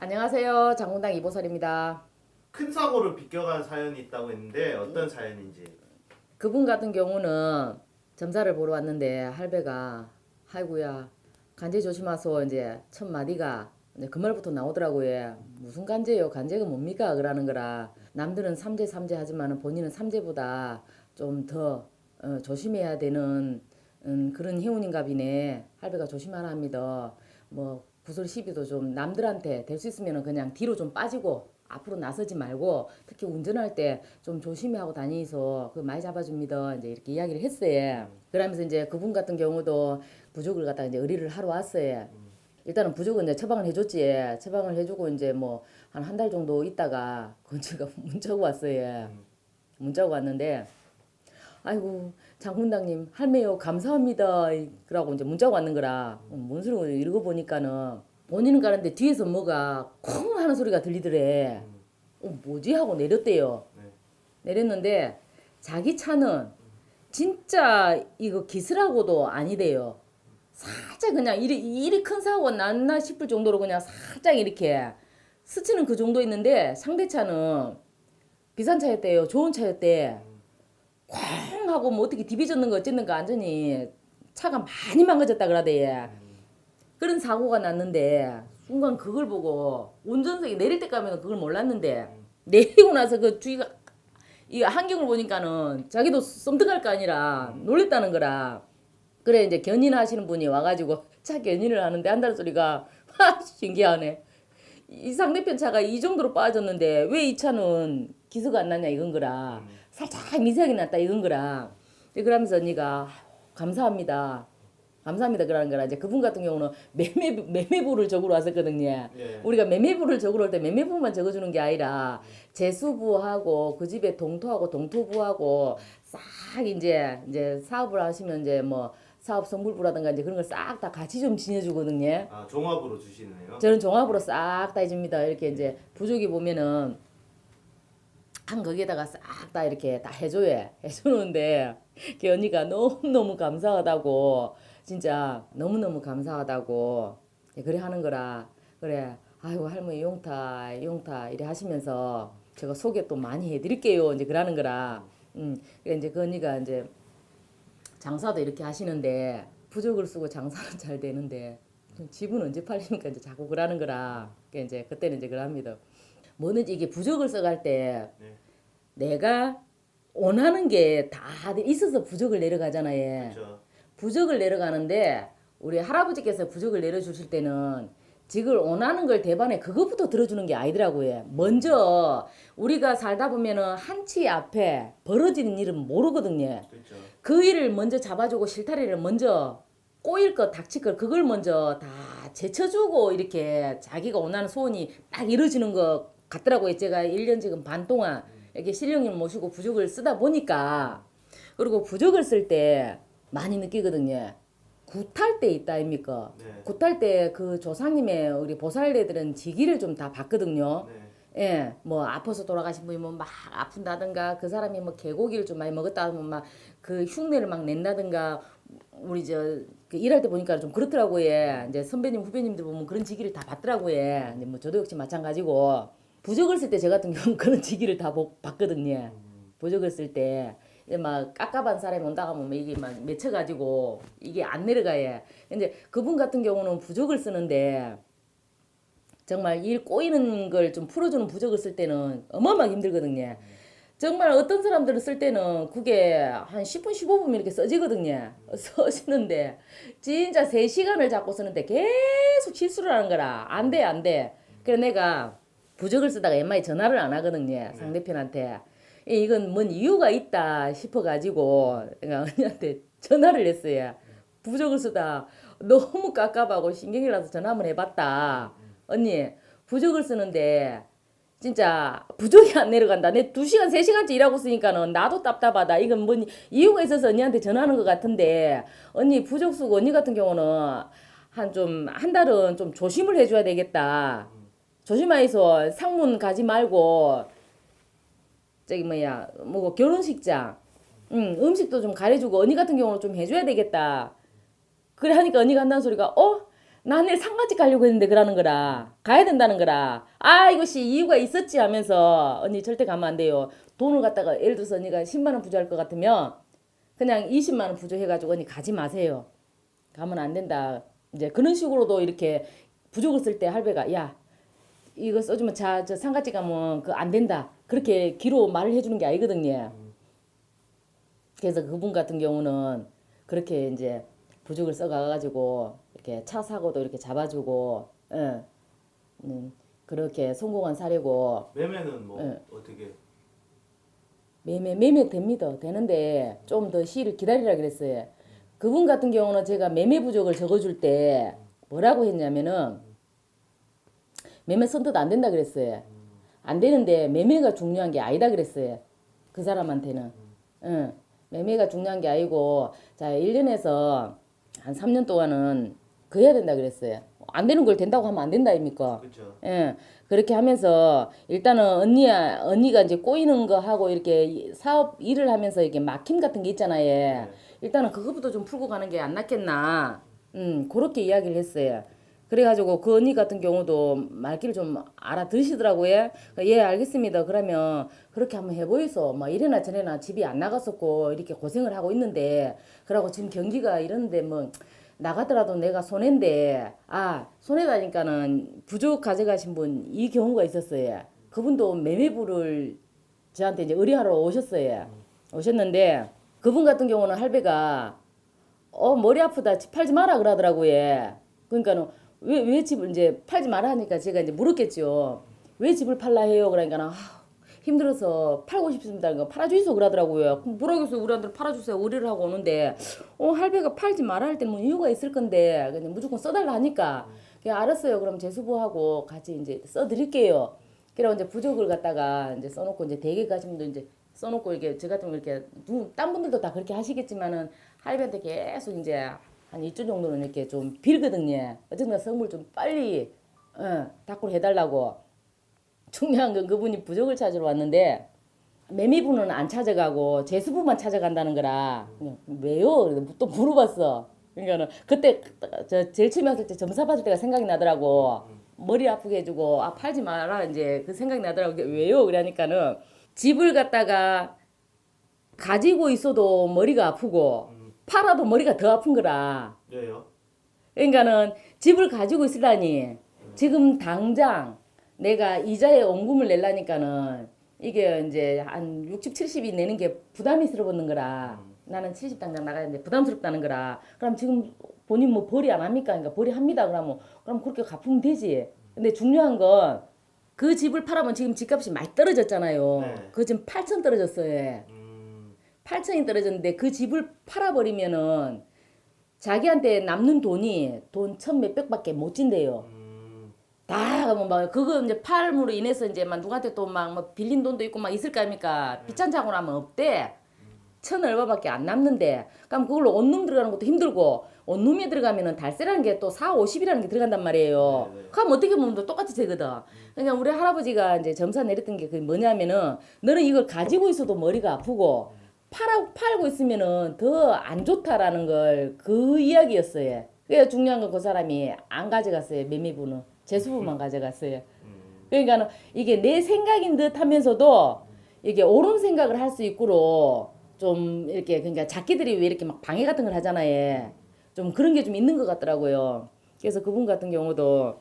안녕하세요. 장군당 이보설입니다. 큰 사고를 비껴간 사연이 있다고 했는데 어떤 사연인지 그분 같은 경우는 점사를 보러 왔는데 할배가 아이고야 간제 조심하소 이제 첫 마디가 이제 그 말부터 나오더라고요. 무슨 간제요? 간제가 뭡니까? 그러는 거라. 남들은 삼재 삼재 하지만 본인은 삼재보다 좀더 어, 조심해야 되는 음, 그런 행운인가비네. 할배가 조심하라 합니다. 뭐 구설 시비도 좀 남들한테 될 수 있으면 그냥 뒤로 좀 빠지고 앞으로 나서지 말고 특히 운전할 때 좀 조심히 하고 다니서 그 많이 잡아줍니다. 이제 이렇게 이야기를 했어요. 그러면서 이제 그분 같은 경우도 부족을 갖다가 이제 의리를 하러 왔어요. 일단은 부족은 이제 처방을 해줬지. 처방을 해주고 이제 뭐 한 한 달 정도 있다가 건지가 문자가 왔어요. 문자가 왔는데 아이고 장군당님 할매요 감사합니다. 그러고 이제 문자가 왔는 거라 어, 뭔 소리고 읽어 보니까는 본인은 가는데 뒤에서 뭐가 콩 하는 소리가 들리더래. 어, 뭐지? 하고 내렸대요. 네. 내렸는데 자기 차는 진짜 이거 기스라고도 아니대요. 살짝 그냥 이리, 이리 큰 사고가 났나 싶을 정도로 그냥 살짝 이렇게 스치는 그 정도 있는데 상대 차는 비싼 차였대요. 좋은 차였대 쾅 하고 뭐 어떻게 디비졌는 거 어쨌는가 완전히 차가 많이 망가졌다 그러대. 그런 사고가 났는데 순간 그걸 보고 운전석에 내릴 때까지는 그걸 몰랐는데 내리고 나서 그 주위가 이 환경을 보니까는 자기도 썸뜩할 거 아니라 놀랬다는 거라. 그래 이제 견인하시는 분이 와가지고 차 견인을 하는데 한다는 소리가 하 신기하네. 이 상대편 차가 이 정도로 빠졌는데 왜 이 차는 기수가 안 나냐 이건 거라. 살짝 미세하게 났다 이건 거라. 그러면서 언니가 감사합니다. 감사합니다 그러는 거라. 이제 그분 같은 경우는 매매 매매부를 적으러 왔었거든요. 예. 우리가 매매부를 적으러 올 때 매매부만 적어주는 게 아니라 재수부하고 그 집에 동토하고 동토부하고 싹 이제 이제 사업을 하시면 이제 뭐 사업 성불부라든가 이제 그런 걸 싹 다 같이 좀 지내주거든요. 아 종합으로 주시네요. 저는 종합으로 싹 다 해줍니다. 이렇게 이제 부족이 보면은 한 거기에다가 싹 다 이렇게 다 해줘요. 해주는데 그 언니가 너무 너무 감사하다고 진짜 너무 너무 감사하다고. 예, 그래 하는 거라. 그래 아이고 할머니 용타 용타 이래 하시면서 제가 소개 또 많이 해드릴게요. 이제 그러는 거라. 음 그래 이제 그 언니가 이제 장사도 이렇게 하시는데 부적을 쓰고 장사는 잘 되는데 집은 언제 팔립니까? 이제 자꾸 그러는 거라. 그 이제 그때는 이제 그럽니다 뭐든지 이게 부적을 써갈 때 네. 내가 원하는 게 다 있어서 부적을 내려가잖아 요. 그렇죠. 부적을 내려가는데 우리 할아버지께서 부적을 내려주실 때는 직을 원하는 걸 대반에 그것부터 들어주는 게 아니더라고요. 먼저 우리가 살다 보면은 한치 앞에 벌어지는 일은 모르거든요. 그렇죠. 그 일을 먼저 잡아주고 실타리를 먼저 꼬일 것 닥칠 것 그걸 먼저 다 제쳐주고 이렇게 자기가 원하는 소원이 딱 이루어지는 것 같더라고요. 제가 1년 지금 반 동안 이렇게 신령님 모시고 부적을 쓰다 보니까 그리고 부적을 쓸 때 많이 느끼거든요. 굿할 때 있다 아닙니까? 네. 굿할 때그 조상님의 우리 보살대들은 지기를 좀 다 봤거든요. 네. 예, 뭐 아파서 돌아가신 분이 뭐 막 아픈다든가 그 사람이 뭐 개고기를 좀 많이 먹었다 하면 막 그 흉내를 막 낸다든가 우리 저그 일할 때 보니까 좀 그렇더라고요. 이제 선배님 후배님들 보면 그런 지기를 다 받더라고요. 이제 뭐 저도 역시 마찬가지고 부적을 쓸 때 저 같은 경우는 그런 지기를 다 보- 봤거든요. 부적을 쓸 때 막 깝깝한 사람이 온다 하면 막 이게 막 맺혀가지고 이게 안 내려가요. 근데 그분 같은 경우는 부적을 쓰는데 정말 일 꼬이는 걸 좀 풀어주는 부적을 쓸 때는 어마어마하게 힘들거든요. 정말 어떤 사람들을 쓸 때는 그게 한 10분, 15분 이렇게 써지거든요. 써지는데 진짜 3시간을 잡고 쓰는데 계속 실수를 하는 거라. 안 돼, 안 돼. 그래 내가 부적을 쓰다가 웬만히 전화를 안 하거든요. 상대편한테. 이- 이건 뭔 이유가 있다 싶어가지고 내가 언니한테 전화를 했어요. 부적을 쓰다 너무 깝깝하고 신경이 나서 전화 한번 해봤다. 언니 부적을 쓰는데 진짜 부적이 안 내려간다. 내 두 시간 세 시간째 일하고 있으니까는 나도 답답하다. 이건 뭔 이유가 있어서 언니한테 전화하는 것 같은데 언니 부적 쓰고 언니 같은 경우는 한 좀한 달은 좀 조심을 해줘야 되겠다. 조심해서 상문 가지 말고 저기 뭐야 뭐 결혼식장 응, 음식도 좀 가려주고 언니 같은 경우는 좀 해줘야 되겠다. 그래 하니까 언니가 한다는 소리가 어 나 내일 상가집 가려고 했는데 그러는 거라. 가야 된다는 거라. 아 이것이 이유가 있었지 하면서 언니 절대 가면 안 돼요. 돈을 갖다가 예를 들어서 언니가 10만 원 부조할 것 같으면 그냥 20만 원 부조해가지고 언니 가지 마세요. 가면 안 된다. 이제 그런 식으로도 이렇게 부족을 쓸 때 할배가 야 이거 써주면 자 저 상가집 가면 그 안 된다. 그렇게 기로 말을 해주는 게 아니거든요. 그래서 그분 같은 경우는 그렇게 이제 부족을 써가가지고 이렇게 차 사고도 이렇게 잡아주고, 예, 음, 그렇게 성공한 사례고 매매는 뭐 네. 어떻게 매매 매매 됩니다. 되는데 좀 더 시일을 기다리라 그랬어요. 그분 같은 경우는 제가 매매 부족을 적어줄 때 뭐라고 했냐면은 매매 선뜻 안 된다 그랬어요. 안 되는데 매매가 중요한 게 아니다 그랬어요. 그 사람한테는. 응. 매매가 중요한 게 아니고 자 1년에서 한 3년 동안은 그 해야 된다 그랬어요. 안 되는 걸 된다고 하면 안 된다 아닙니까? 그렇죠. 예. 그렇게 하면서 일단은 언니야 언니가 이제 꼬이는 거 하고 이렇게 이- 사업 일을 하면서 이렇게 막힘 같은 게 있잖아요. 네. 일단은 그것부터 좀 풀고 가는 게 안 낫겠나. 음, 그렇게 이야기를 했어요. 그래가지고 그 언니 같은 경우도 말귀를 좀 알아들으시더라고요. 예, 알겠습니다. 그러면 그렇게 한번 해보이소. 뭐 이래나 저래나 집이 안 나갔었고 이렇게 고생을 하고 있는데 그러고 지금 경기가 이런데 뭐 나가더라도 내가 손해인데 아 손해다니까는 부족 가져가신 분 이 경우가 있었어요. 그분도 매매부를 저한테 이제 의뢰하러 오셨어요. 오셨는데 그분 같은 경우는 할배가 어 머리 아프다 집 팔지 마라 그러더라고요. 그러니까는 왜 왜 집을 이제 팔지 마라 하니까 제가 이제 물었겠죠. 왜 집을 팔라 해요? 그러니까는 아, 힘들어서 팔고 싶습니다. 그러니까 팔아주이소 그러더라고요. 그럼 뭐라겠어요? 우리한테 팔아주세요. 의뢰를 하고 오는데 어 할배가 팔지 마라 할 때는 뭐 이유가 있을 건데 그냥 무조건 써달라 하니까 그냥 알았어요. 그럼 제수부하고 같이 이제 써드릴게요. 그래고 이제 부족을 갖다가 이제 써놓고 이제 대개 가신 분도 이제 써놓고 이렇게 저 같은 거 이렇게 누, 딴 분들도 다 그렇게 하시겠지만은 할배한테 계속 이제 한 이주 정도는 이렇게 좀 빌거든요. 어쨌든 선물 좀 빨리 어, 닦고 해달라고. 중요한 건 그분이 부족을 찾으러 왔는데 매미부는 안 찾아가고 제수부만 찾아간다는 거라 왜요? 또 물어봤어. 그러니까는 그때 저 제일 처음에 왔을 때 점사 받을 때가 생각이 나더라고. 머리 아프게 해주고 아 팔지 마라 이제 그 생각이 나더라고. 왜요? 그러니까는 집을 갖다가 가지고 있어도 머리가 아프고 팔아도 머리가 더 아픈 거라. 왜요? 그러니까는 집을 가지고 있으라니 지금 당장 내가 이자에 원금을 내려니까는 이게 이제 한 60, 70이 내는 게 부담스러웠는 거라. 나는 70 당장 나가는데 부담스럽다는 거라. 그럼 지금 본인 뭐 벌이 안 합니까? 그러니까 벌이 합니다. 그러면 그럼 그렇게 갚으면 되지. 근데 중요한 건 그 집을 팔아면 지금 집값이 많이 떨어졌잖아요. 네. 그 지금 8천 떨어졌어요. 음, 8천이 떨어졌는데 그 집을 팔아버리면은 자기한테 남는 돈이 돈 천 몇백밖에 못 진대요. 음, 다, 뭐, 막, 그거 이제 팔므로 인해서 이제 막 누구한테 또 막 뭐 빌린 돈도 있고 막 있을 거 아닙니까? 비싼 차고 나면 없대. 천 얼마밖에 안 남는데. 그럼 그걸로 원룸 들어가는 것도 힘들고, 원룸에 들어가면은 달세라는 게또 4, 50이라는 게 들어간단 말이에요. 네, 네. 그럼 어떻게 보면 또 똑같이 되거든. 그러니까 우리 할아버지가 이제 점사 내렸던 게 그게 뭐냐면은, 너는 이걸 가지고 있어도 머리가 아프고, 팔아, 팔고 있으면은 더 안 좋다라는 걸 그 이야기였어요. 그래서 중요한 건 그 사람이 안 가져갔어요. 매매부는. 재수부만 가져갔어요. 그러니까 이게 내 생각인 듯 하면서도 이게 옳은 생각을 할 수 있고로 좀 이렇게 그러니까 자기들이 왜 이렇게 막 방해 같은 걸 하잖아요. 좀 그런 게 좀 있는 것 같더라고요. 그래서 그분 같은 경우도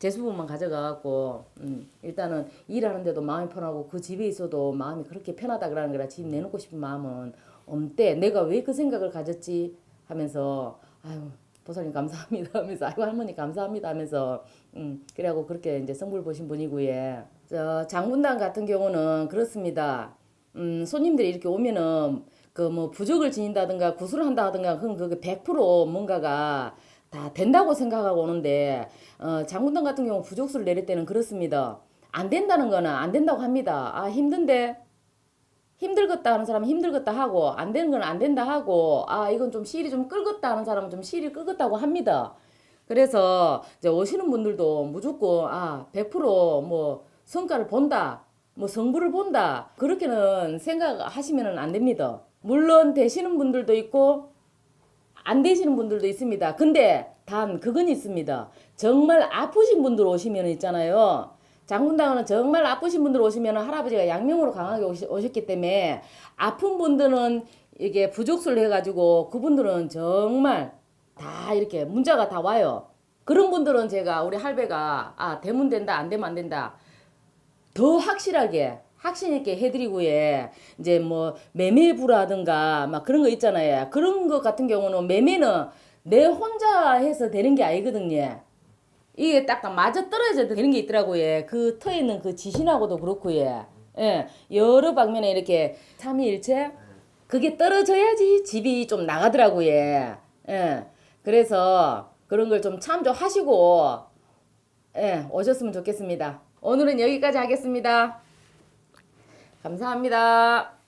재수부만 가져가갖고 음, 일단은 일하는데도 마음이 편하고 그 집에 있어도 마음이 그렇게 편하다 그러는 거라 집 내놓고 싶은 마음은 없대. 내가 왜 그 생각을 가졌지 하면서 아유 보살님 감사합니다 하면서 아이고 할머니 감사합니다 하면서 음 그래갖고 그렇게 이제 성불 보신 분이고요. 저 장군당 같은 경우는 그렇습니다. 음 손님들이 이렇게 오면은 그 뭐 부적을 지닌다든가 구슬을 한다 하든가 그건 그게 100% 뭔가가 다 된다고 생각하고 오는데 어, 장군당 같은 경우 부족수를 내릴 때는 그렇습니다. 안 된다는 거는 안 된다고 합니다. 아 힘든데 힘들겠다 하는 사람은 힘들겠다 하고 안 되는 건 안 된다 하고 아 이건 좀 시일이 좀 끌겠다 하는 사람은 좀 시일이 끌겠다고 합니다. 그래서 이제 오시는 분들도 무조건 아 100%뭐 성과를 본다. 뭐 성부를 본다. 그렇게는 생각하시면은 안 됩니다. 물론 되시는 분들도 있고 안 되시는 분들도 있습니다. 근데 단 그건 있습니다. 정말 아프신 분들 오시면 있잖아요. 장군당은 정말 아프신 분들 오시면 할아버지가 양명으로 강하게 오셨기 때문에 아픈 분들은 이게 부족술 해가지고 그분들은 정말 다 이렇게 문자가 다 와요. 그런 분들은 제가 우리 할배가 아 되면 된다 안 되면 안 된다 더 확실하게 확신 있게 해드리고 예 이제 뭐 매매부라든가 막 그런 거 있잖아요. 그런 거 같은 경우는 매매는 내 혼자 해서 되는 게 아니거든요. 이게 딱 맞아 떨어져야 되는 게 있더라고 요. 그 터에 있는 그 지신하고도 그렇고 예, 예 여러 방면에 이렇게 삼위일체? 그게 떨어져야지 집이 좀 나가더라고요. 예 그래서 그런 걸 좀 참조하시고 예, 오셨으면 좋겠습니다. 오늘은 여기까지 하겠습니다. 감사합니다.